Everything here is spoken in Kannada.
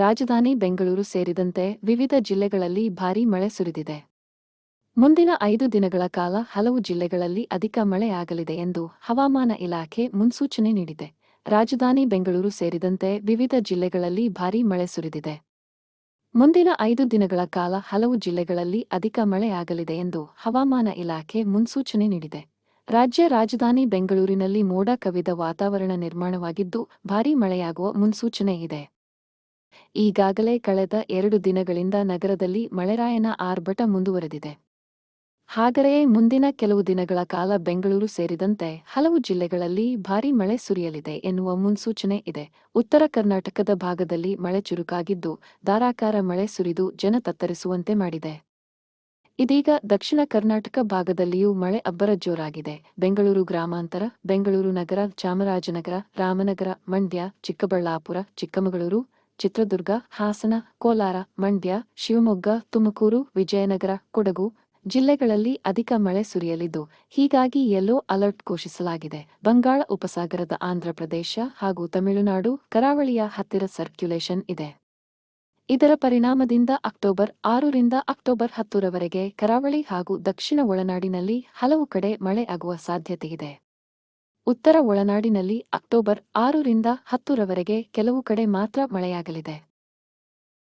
ರಾಜಧಾನಿ ಬೆಂಗಳೂರು ಸೇರಿದಂತೆ ವಿವಿಧ ಜಿಲ್ಲೆಗಳಲ್ಲಿ ಭಾರೀ ಮಳೆ ಸುರಿದಿದೆ. ಮುಂದಿನ ಐದು ದಿನಗಳ ಕಾಲ ಹಲವು ಜಿಲ್ಲೆಗಳಲ್ಲಿ ಅಧಿಕ ಮಳೆಯಾಗಲಿದೆ ಎಂದು ಹವಾಮಾನ ಇಲಾಖೆ ಮುನ್ಸೂಚನೆ ನೀಡಿದೆ. ರಾಜಧಾನಿ ಬೆಂಗಳೂರು ಸೇರಿದಂತೆ ವಿವಿಧ ಜಿಲ್ಲೆಗಳಲ್ಲಿ ಭಾರೀ ಮಳೆ ಸುರಿದಿದೆ. ಮುಂದಿನ ಐದು ದಿನಗಳ ಕಾಲ ಹಲವು ಜಿಲ್ಲೆಗಳಲ್ಲಿ ಅಧಿಕ ಮಳೆಯಾಗಲಿದೆ ಎಂದು ಹವಾಮಾನ ಇಲಾಖೆ ಮುನ್ಸೂಚನೆ ನೀಡಿದೆ. ರಾಜ್ಯ ರಾಜಧಾನಿ ಬೆಂಗಳೂರಿನಲ್ಲಿ ಮೋಡ ಕವಿದ ವಾತಾವರಣ ನಿರ್ಮಾಣವಾಗಿದ್ದು ಭಾರೀ ಮಳೆಯಾಗುವ ಮುನ್ಸೂಚನೆ ಇದೆ. ಈಗಾಗಲೇ ಕಳೆದ ಎರಡು ದಿನಗಳಿಂದ ನಗರದಲ್ಲಿ ಮಳೆರಾಯನ ಆರ್ಭಟ ಮುಂದುವರೆದಿದೆ. ಹಾಗರೆಯೇ ಮುಂದಿನ ಕೆಲವು ದಿನಗಳ ಕಾಲ ಬೆಂಗಳೂರು ಸೇರಿದಂತೆ ಹಲವು ಜಿಲ್ಲೆಗಳಲ್ಲಿ ಭಾರೀ ಮಳೆ ಸುರಿಯಲಿದೆ ಎನ್ನುವ ಮುನ್ಸೂಚನೆ ಇದೆ. ಉತ್ತರ ಕರ್ನಾಟಕದ ಭಾಗದಲ್ಲಿ ಮಳೆ ಚುರುಕಾಗಿದ್ದು ಧಾರಾಕಾರ ಮಳೆ ಸುರಿದು ಜನ ತತ್ತರಿಸುವಂತೆ ಮಾಡಿದೆ. ಇದೀಗ ದಕ್ಷಿಣ ಕರ್ನಾಟಕ ಭಾಗದಲ್ಲಿಯೂ ಮಳೆ ಅಬ್ಬರ ಜೋರಾಗಿದೆ. ಬೆಂಗಳೂರು ಗ್ರಾಮಾಂತರ, ಬೆಂಗಳೂರು ನಗರ, ಚಾಮರಾಜನಗರ, ರಾಮನಗರ, ಮಂಡ್ಯ, ಚಿಕ್ಕಬಳ್ಳಾಪುರ, ಚಿಕ್ಕಮಗಳೂರು ಚಿತ್ರದುರ್ಗ, ಹಾಸನ, ಕೋಲಾರ, ಮಂಡ್ಯ, ಶಿವಮೊಗ್ಗ, ತುಮಕೂರು, ವಿಜಯನಗರ, ಕೊಡಗು ಜಿಲ್ಲೆಗಳಲ್ಲಿ ಅಧಿಕ ಮಳೆ ಸುರಿಯಲಿದ್ದು, ಹೀಗಾಗಿ ಯೆಲ್ಲೋ ಅಲರ್ಟ್ ಘೋಷಿಸಲಾಗಿದೆ. ಬಂಗಾಳ ಉಪಸಾಗರದ ಆಂಧ್ರಪ್ರದೇಶ ಹಾಗೂ ತಮಿಳುನಾಡು ಕರಾವಳಿಯ ಹತ್ತಿರ ಸರ್ಕ್ಯುಲೇಷನ್ ಇದೆ. ಇದರ ಪರಿಣಾಮದಿಂದ ಅಕ್ಟೋಬರ್ ಆರರಿಂದ ಅಕ್ಟೋಬರ್ ಹತ್ತರವರೆಗೆ ಕರಾವಳಿ ಹಾಗೂ ದಕ್ಷಿಣ ಒಳನಾಡಿನಲ್ಲಿ ಹಲವು ಕಡೆ ಮಳೆ ಆಗುವ ಸಾಧ್ಯತೆಯಿದೆ. ಉತ್ತರ ಒಳನಾಡಿನಲ್ಲಿ ಅಕ್ಟೋಬರ್ ಆರರಿಂದ ಹತ್ತರವರೆಗೆ ಕೆಲವು ಕಡೆ ಮಾತ್ರ ಮಳೆಯಾಗಲಿದೆ.